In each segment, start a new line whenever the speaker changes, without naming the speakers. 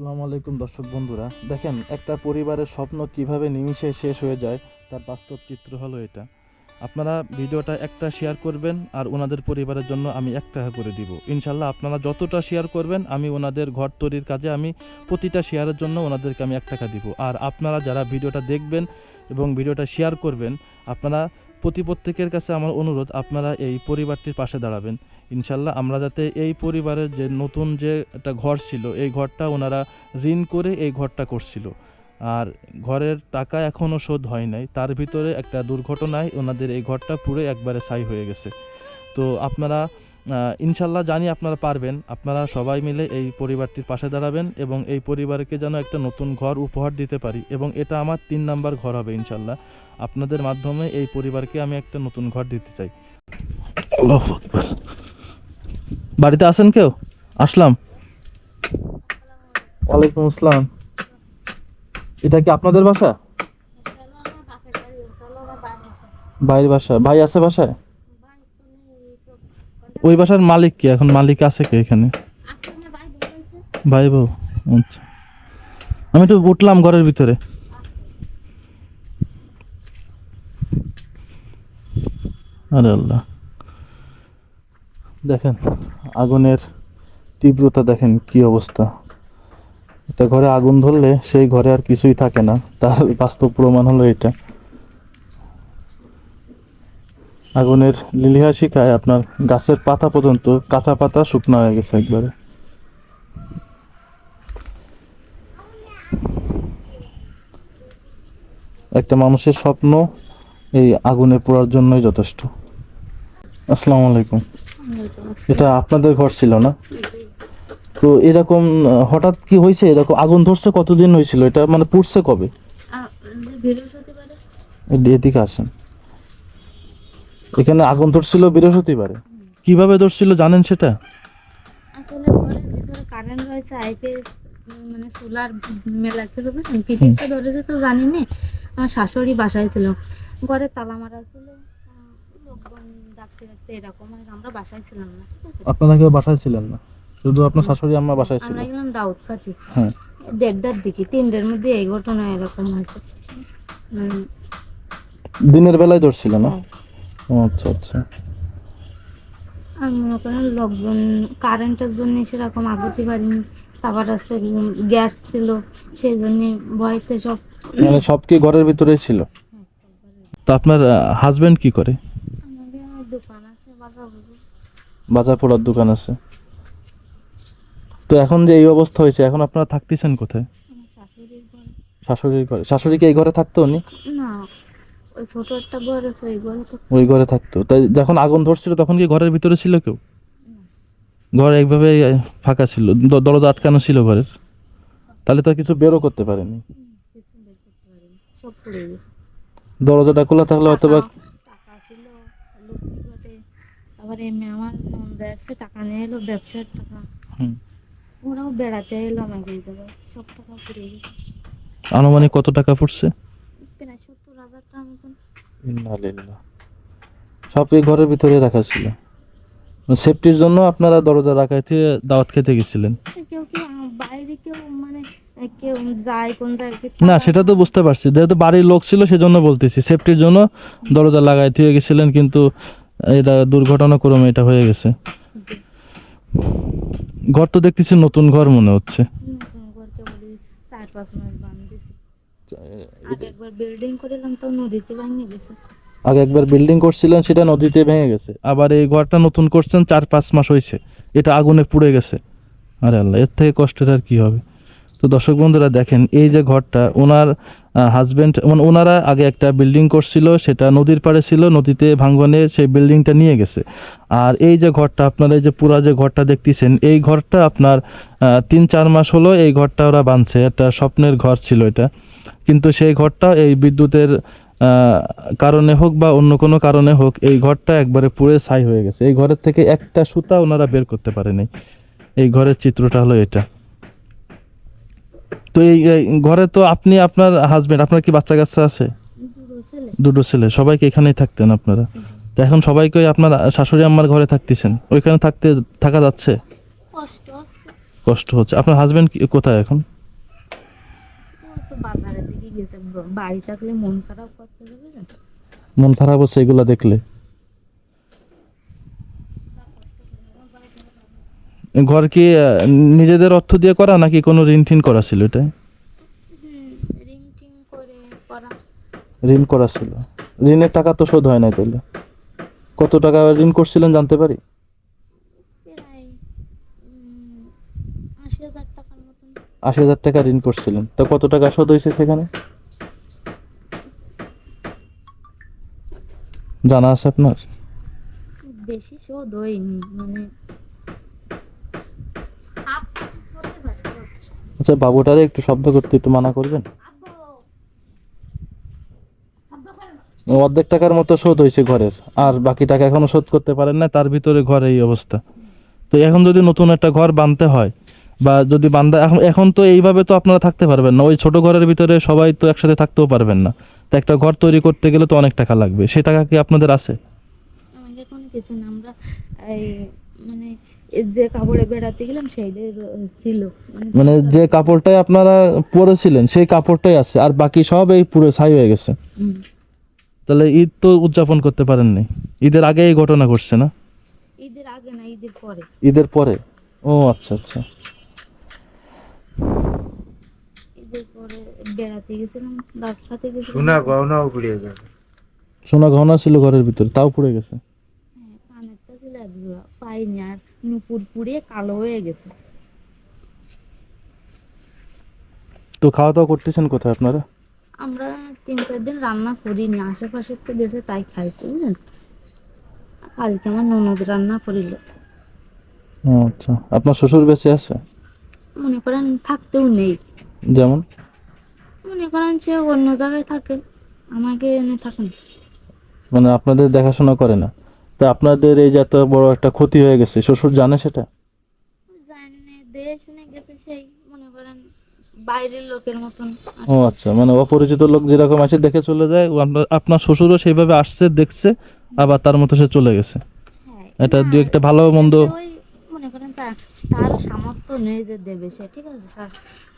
আসসালামু আলাইকুম দর্শক বন্ধুরা। দেখেন, একটা পরিবারের স্বপ্ন কীভাবে নিমিষে শেষ হয়ে যায়, তার বাস্তব চিত্র হলো এটা। আপনারা ভিডিওটা একটা শেয়ার করবেন আর ওনাদের পরিবারের জন্য আমি এক টাকা করে দিব। ইনশাল্লাহ আপনারা যতটা শেয়ার করবেন, আমি ওনাদের ঘর তৈরির কাজে আমি প্রতিটা শেয়ারের জন্য ওনাদেরকে আমি এক টাকা দিব। আর আপনারা যারা ভিডিওটা দেখবেন এবং ভিডিওটা শেয়ার করবেন, আপনারা প্রতি প্রত্যেকের কাছে আমার অনুরোধ, আপনারা এই পরিবারটির পাশে দাঁড়াবেন। ইনশাল্লাহ আমরা যাতে এই পরিবারের যে নতুন যে একটা ঘর ছিল, এই ঘরটা ওনারা ঋণ করে এই ঘরটা করছিল। আর ঘরের টাকা এখনও শোধ হয় নাই, তার ভিতরে একটা দুর্ঘটনায় ওনাদের এই ঘরটা পুরো একবারে ছাই হয়ে গেছে। তো আপনারা ইনশাল্লাহ জানি আপনারা পারবেন। আপনারা সবাই মিলে এই পরিবারটির পাশে দাঁড়াবেন এবং এই পরিবারকে যেন একটা নতুন ঘর উপহার দিতে পারি এবং এটা আমার তিন নাম্বার ঘর হবে ইনশাল্লাহ। আপনাদের মাধ্যমে এই পরিবারকে আমি একটা নতুন ঘর দিতে চাই। বাড়িতে আছেন কেউ? আসলাম। ওয়ালাইকুম আসসালাম। এটা কি আপনাদের বাসা? ভাইয়ের বাসা। ভাই আছে বাসায়? ওই বাসার মালিক কি? এখন মালিক আছে কে এখানে? ভাই বউ আচ্ছা। আমি তো উঠলাম ঘরের ভিতরে। আরে আল্লাহ। দেখেন, আগুনের তীব্রতা দেখেন কি অবস্থা। এটা ঘরে আগুন ধরলে সেই ঘরে আর কিছুই থাকে না। তার বাস্তব প্রমাণ হলো এটা। আগুনের লিলিহা শিখায় আপনার গাছের পাতা পর্যন্ত কাঁচা পাতা শুকনো হয়ে গেছে একবারে। একটা মানুষের স্বপ্ন এই আগুনে পোড়ার জন্যই যথেষ্ট। আসসালামু আলাইকুম। এটা আপনাদের ঘর ছিল না? তো এরকম হঠাৎ কি হয়েছে? এরকম আগুন ধরছে কতদিন হয়েছিল? এটা মানে পুড়ছে কবে? এদিকে আসেন। এখানে আগুন ধরছিল বৃহস্পতিবারে। কীভাবে ধরছিল জানেন সেটা?
আসলে ঘরের ভিতরে কারেন্ট রয়েছে আইপিএস মানে সোলার মেলা কিছু বুঝছেন? কিসেরটা ধরেছে তো জানি না আমার শাশুড়ি বাসায় ছিল। ঘরে তালা মারা ছিল লোকজন ডাকতে ডাকতে এরকম আর আমরা বাসায় ছিলাম না ঠিক আছে?
আপনারা কেউ বাসায় ছিলেন না? শুধু আপনার শাশুড়ি আম্মা বাসায় ছিল?
আমরা গেলাম দাউদকাতি
হ্যাঁ।
দেড়টার দিকে তিনটের মধ্যে এই ঘটনা এরকম হয়েছে।
দিনের বেলায় ধরছিল না?
হ্যাঁ।
আচ্ছা আচ্ছা।
আর মনে করেন লোকজন কারেন্টের জন্য সেরকম আগতে পারিনি তারপর আছে গ্যাস ছিল সেই জন্য ভয়তে সব
মানে সব কি ঘরের ভিতরেই ছিল? তো আপনার হাজবেন্ড কি করে?
দোকান আছে বাজার বুঝো
বাজার পোড়ার দোকান আছে। তো এখন যে এই অবস্থা হয়েছে এখন আপনারা থাকতেছেন কোথায়?
শাশুড়ির ঘর।
শাশুড়ির ঘরে। শাশুড়ি কি এই ঘরে থাকতো উনি?
না ছোট একটা ঘর আছে ওই ঘরে
ওই ঘরে থাকতো। তাই যখন আগুন ধরছিল তখন কি ঘরের ভিতরে ছিল কেউ? ঘর এইভাবে আহ, ফাঁকা ছিল দরজা আটকানো ছিল ঘরের। তাহলে তো কিছু বেরও করতে পারেনি।
কিছু বের করতে পারিনি
দরজাটা খোলা থাকলে হয়তো বা
টাকা টাকা ছিল লক্ষ্মী ঘটে। তারপর এমনি আমার নন্দে আছে টাকা নিয়ে এলো ব্যবসার টাকা। ওরাও বেড়াতে এলো আমাকে সব টাকা পড়ে গেছে।
আনুমানিক কত টাকা পড়ছে? সব এই ঘরের ভিতরে রাখা ছিল। সেফটির জন্য আপনারা দরজা রাখাইতে দাওয়াত খেতে গেছিলেন।
কেউ কি বাইরে কেউ মানে কেউ যায় কোন জায়গায়
না সেটা তো বুঝতে পারছি। যেহেতু বাড়ির লোক ছিল সেজন্য বলতেছি সেফটির জন্য দরজা লাগাই দিয়ে গেছিলেন কিন্তু এটা দুর্ঘটনাক্রমে এটা হয়ে গেছে। ঘর তো দেখতেছি নতুন ঘর মনে হচ্ছে।
চার পাঁচ মাস আগে একবার বিল্ডিং
করছিলেন, সেটা নদীতে ভেঙে গেছে। আবার এই ঘরটা নতুন করছেন, চার পাঁচ মাস হয়েছে এটা আগুনে পুড়ে গেছে। আরে আল্লাহ, এর থেকে কষ্টের আর কি হবে? তো দর্শক বন্ধুরা দেখেন, এই যে ঘরটা, ওনার হাজব্যান্ড মানে ওনারা আগে একটা বিল্ডিং করছিল, সেটা নদীর পাড়ে ছিল, নদীতে ভাঙ্গনে সেই বিল্ডিংটা নিয়ে গেছে। আর এই যে ঘরটা, আপনারা এই যে পুরা যে ঘরটা দেখতেছেন, এই ঘরটা আপনার তিন চার মাস হলো এই ঘরটা ওরা বাঁধছে, একটা স্বপ্নের ঘর ছিল এটা। কিন্তু সেই ঘরটা এই বিদ্যুতের কারণে হোক বা অন্য কোনো কারণে হোক, এই ঘরটা একবারে পুড়ে ছাই হয়ে গেছে। এই ঘরের থেকে একটা সুতা ওনারা বের করতে পারেনি। এই ঘরের চিত্রটা হলো এটা। তো এই ঘরে তো আপনি আপনার হাজবেন্ড আপনার কি বাচ্চা কাচ্চা আছে?
দুটো ছেলে।
সবাইকে এখানেই থাকতেন আপনারা? তো এখন সবাইকে আপনার শাশুড়ি আম্মার ঘরে থাকতেছেন? ওইখানে থাকতে থাকা যাচ্ছে?
কষ্ট হচ্ছে।
আপনার হাজবেন্ড কোথায় এখন?
বাড়ি থাকলে মন খারাপ
মন খারাপ হচ্ছে এগুলা দেখলে। ঘর কি নিজেদের অর্থ দিয়ে করা নাকি কোনো ঋণ টিন করা ছিল এটা ঋণ করা ছিল। ঋণের টাকা তো শোধ হয় না তাহলে কত টাকা ঋণ করছিলেন জানতে পারি?
আশি হাজার
টাকা ঋণ করছিলেন। তো কত টাকা শোধ হয়েছে সেখানে? জানা আছে আপনার?
বেশি শোধ হয়নি মানে
আচ্ছা বাবুটারে একটু শব্দ করতে একটু মানা করবেন? অর্ধেক টাকার মতো শোধ হয়েছে ঘরের, আর বাকি টাকা এখনও শোধ করতে পারেন না, তার ভিতরে ঘরে এই অবস্থা। তো এখন যদি নতুন একটা ঘর বানতে হয়, বা যদি বান্ধা এখন এখন তো এইভাবে তো আপনারা থাকতে পারবেন না, ওই ছোট ঘরের ভিতরে সবাই তো একসাথে থাকতেও পারবেন না। তো একটা ঘর তৈরি করতে গেলে তো অনেক টাকা লাগবে সেই টাকা কি আপনাদের আছে?
আমাকে কোনো কিছু না, আমরা এই মানে যে কাপড়ে বেড়াতে গেলাম সেইটাই ছিল।
মানে যে কাপড়টাই আপনারা পরেছিলেন সেই কাপড়টাই আছে আর বাকি সব এই পুরো ছাই হয়ে গেছে। তাহলে ঈদ তো উদযাপন করতে পারেননি। ঈদের আগে এই ঘটনা ঘটছে না?
ঈদের আগে না ঈদের পরে।
ঈদের পরে? ও আচ্ছা আচ্ছা।
ঈদের পরে বেড়াতে গেছিলাম ব্যবসাতে গেছিলাম।
সোনা গহনাও পুড়িয়ে গেল।
সোনা গহনা ছিল ঘরের ভিতরে তাও পুড়ে গেছে?
হ্যাঁ কানেরটা ছিল এক জোড়া পাইনি আর নুপুর পুড়িয়ে কালো হয়ে গেছে।
তো খাওয়া দাওয়া করতেছেন কোথায় আপনারা?
আমরা তিন চার দিন রান্না করিনি আশেপাশের তো দেশে তাই খাইছি বুঝলেন? কালকে আমার ননদ রান্না করিল।
আচ্ছা আপনার শ্বশুর বেঁচে আছে?
মনে করেন থাকতেও নেই।
যেমন?
মনে করেন সে অন্য জায়গায় থাকে আমাকে এনে থাকেন।
মানে আপনাদের দেখাশোনা করে না? তো আপনাদের এই যে এত বড় একটা ক্ষতি হয়ে গেছে শ্বশুর জানে সেটা?
জানি না শুনে গেছে সেই মনে করেন বাইরের লোকের মতন
ও আচ্ছা মানে অপরিচিত লোক যেরকম আছে দেখে চলে যায় আপনার- শ্বশুরও সেইভাবে আসছে দেখছে আবার তার মতো সে চলে গেছে।
হ্যাঁ,
এটা দু একটা ভালো মন্দ
মনে করেন তার সামর্থ্য নেই যে দেবে সে ঠিক আছে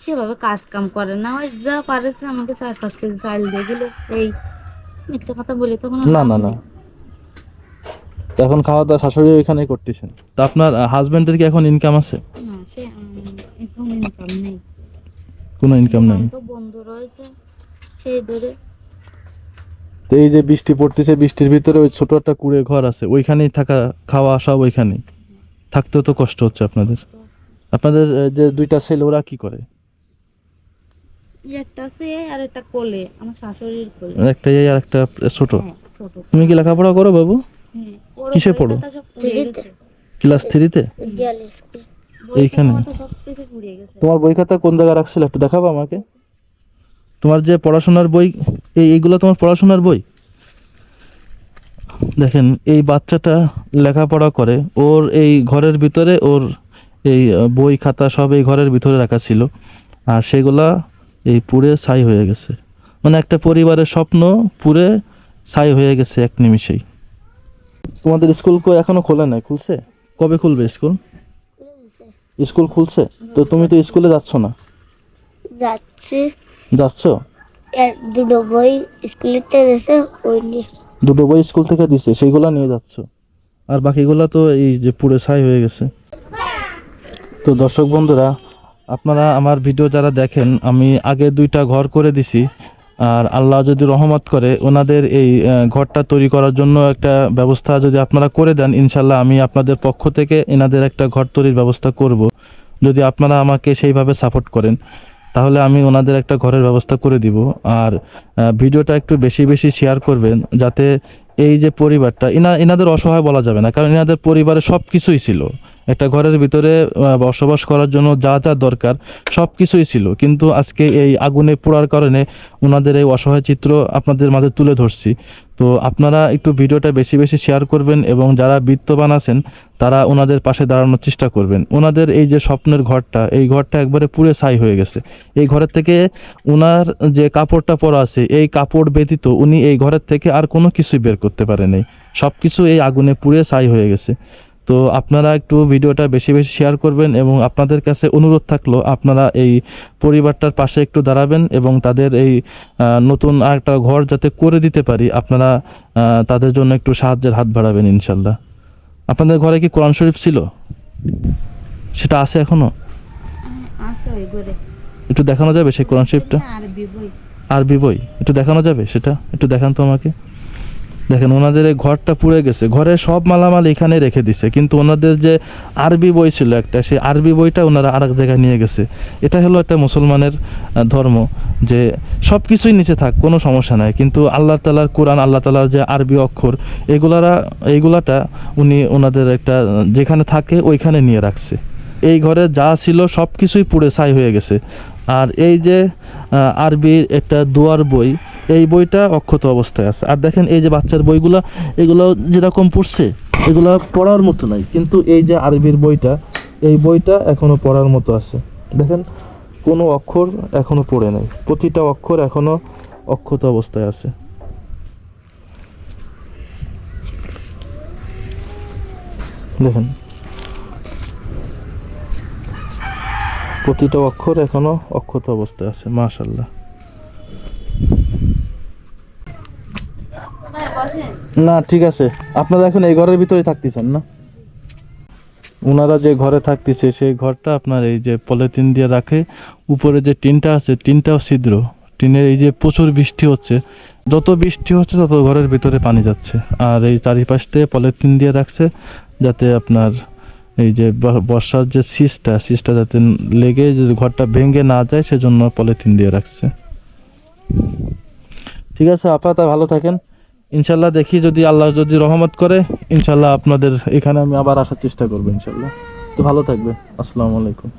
সেভাবে কাজ কাম করে না ওই যা পারেছে আমাকে চার পাঁচ কেজি চাল দিয়ে দিল এই মিথ্যে কথা বলে তো কোনো
না না না। তো এখন খাওয়া দাওয়া শাশুড়ি ওইখানেই করতেছেন। তো আপনার হাজবেন্ডের কি এখন ইনকাম আছে?
না সে উম, এখন ইনকাম নেই।
কোনো ইনকাম নেই?
তো বন্ধ রয়েছে সেই ধরে।
তো এই যে বৃষ্টি পড়তেছে বৃষ্টির ভিতরে ওই ছোট একটা কুড়ে ঘর আছে ওইখানেই থাকা খাওয়া সব ওইখানেই। থাকতেও তো কষ্ট হচ্ছে আপনাদের। আপনাদের আহ, যে দুইটা ছেলে ওরা কি করে?
একটা আছে আর একটা কোলে আমার শাশুড়ির কোলে।
একটা এই আর একটা ছোট?
হ্যাঁ, ছোট।
তুমি কি লেখাপড়া করো বাবু? কিসে পড়ো? ক্লাস থ্রিতে? এইখানে? তোমার বই খাতা কোন জায়গায় রাখছিল? একটু দেখাবো আমাকে। তোমার যে পড়াশোনার বই এই এইগুলো তোমার পড়াশোনার বই? দেখেন এই বাচ্চাটা লেখাপড়া করে ওর এই ঘরের ভিতরে ওর এই বই খাতা সব এই ঘরের ভিতরে রাখা ছিল। আর সেগুলা এই পুরে ছাই হয়ে গেছে। মানে একটা পরিবারের স্বপ্ন পুরে ছাই হয়ে গেছে এক নিমিষেই। তোমাদের স্কুল কো এখনও খোলে নাই? খুলছে? কবে খুলবে স্কুল? স্কুল খুলছে? তো তুমি তো স্কুলে যাচ্ছ না?
যাচ্ছে।
যাচ্ছ?
দুটো বই ওই নিয়ে।
দুটো বই স্কুল থেকে দিছে সেইগুলো নিয়ে যাচ্ছ? আর বাকিগুলো তো এই যে পুরো ছাই হয়ে গেছে। তো দর্শক বন্ধুরা আপনারা আমার ভিডিও যারা দেখেন আমি আগে দুইটা ঘর করে দিছি। আর আল্লাহ যদি রহমত করে, ওনাদের এই ঘরটা তৈরি করার জন্য একটা ব্যবস্থা যদি আপনারা করে দেন, ইনশাল্লাহ আমি আপনাদের পক্ষ থেকে এনাদের একটা ঘর তৈরির ব্যবস্থা করব। যদি আপনারা আমাকে সেইভাবে সাপোর্ট করেন, তাহলে আমি ওনাদের একটা ঘরের ব্যবস্থা করে দিব। আর ভিডিওটা একটু বেশি বেশি শেয়ার করবেন, যাতে এই যে পরিবারটা, ইনা এনাদের অসহায় বলা যাবে না, কারণ এনাদের পরিবারে সব কিছুই ছিল। একটা ঘরের ভিতরে বসবাস করার জন্য যা যা দরকার সব কিছুই ছিল। কিন্তু আজকে এই আগুনে পোড়ার কারণে ওনাদের এই অসহায় চিত্র আপনাদের মাঝে তুলে ধরছি। তো আপনারা একটু ভিডিওটা বেশি বেশি শেয়ার করবেন এবং যারা বিত্তবান আছেন, তারা ওনাদের পাশে দাঁড়ানোর চেষ্টা করবেন। ওনাদের এই যে স্বপ্নের ঘরটা, এই ঘরটা একবারে পুরে ছাই হয়ে গেছে। এই ঘরের থেকে ওনার যে কাপড়টা পরা আছে, এই কাপড় ব্যতীত উনি এই ঘরের থেকে আর কোনো কিছুই বের করতে পারেনি সব কিছু এই আগুনে পুড়ে ছাই হয়ে গেছে। তো আপনারা একটু ভিডিওটা বেশি বেশি শেয়ার করবেন এবং আপনাদের কাছে অনুরোধ থাকল আপনারা এই পরিবারটার পাশে একটু দাঁড়াবেন এবং তাদের এই নতুন আরেকটা ঘর যাতে করে দিতে পারি আপনারা তাদের জন্য একটু সাহায্যের হাত বাড়াবেন ইনশাল্লাহ। আপনাদের ঘরে কি কোরআন শরীফ ছিল? সেটা আছে
এখনও?
একটু দেখানো যাবে সেই কোরআন শরীফটা?
আরবি বই?
একটু দেখানো যাবে সেটা? একটু দেখান তো আমাকে। দেখেন, ওনাদের এই ঘরটা পুড়ে গেছে। ঘরে সব মালামাল এখানে রেখে দিছে। কিন্তু ওনাদের যে আরবি বই ছিল একটা, সেই আরবি বইটা ওনারা আর এক জায়গায় নিয়ে গেছে। এটা হলো একটা মুসলমানের ধর্ম যে সব কিছুই নিচে থাক, কোনো সমস্যা নাই। কিন্তু আল্লাহ তালার কোরআন, আল্লাহ তালার যে আরবি অক্ষর, এগুলারা এইগুলাটা উনি ওনাদের একটা, যেখানে থাকে ওইখানে নিয়ে রাখছে। এই ঘরে যা ছিল সব কিছুই পুড়ে ছাই হয়ে গেছে। আর এই যে আরবির একটা দুয়ার বই, এই বইটা অক্ষত অবস্থায় আছে। আর দেখেন এই যে বাচ্চার বইগুলো, এগুলো যেরকম পড়ছে, এগুলো পড়ার মতো নাই। কিন্তু এই যে আরবির বইটা, এই বইটা এখনও পড়ার মতো আছে। দেখেন, কোনো অক্ষর এখনও পড়ে নাই। প্রতিটা অক্ষর এখনও অক্ষত অবস্থায় আছে। দেখেন প্রতিটা অক্ষর এখনও অক্ষত অবস্থায় আছে মাশাল্লাহ না, ঠিক আছে। আপনারা এখন এই ঘরের ভিতরে থাকতেছেন না? ওনারা যে ঘরে থাকতেছে, সেই ঘরটা আপনার এই যে পলিথিন দিয়ে রাখে। উপরে যে টিনটা আছে, টিনটাও ছিদ্র। টিনের এই যে প্রচুর বৃষ্টি হচ্ছে। যত বৃষ্টি হচ্ছে, তত ঘরের ভিতরে পানি যাচ্ছে। আর এই চারিপাশে পলিথিন দিয়ে রাখছে, যাতে আপনার এই যে বর্ষার যে সিসটা সিসটা যাতে লেগে যদি ঘরটা ভেঙে না যায়, সেজন্য পলিথিন দিয়ে রাখছে। ঠিক আছে, আপনারা ভালো থাকেন। ইনশাল্লাহ দেখি যদি আল্লাহ যদি রহমত করে, ইনশাল্লাহ আপনাদের এখানে আমি আবার আসার চেষ্টা করব, ইনশাল্লাহ। তো ভালো থাকবে আসসালামু আলাইকুম।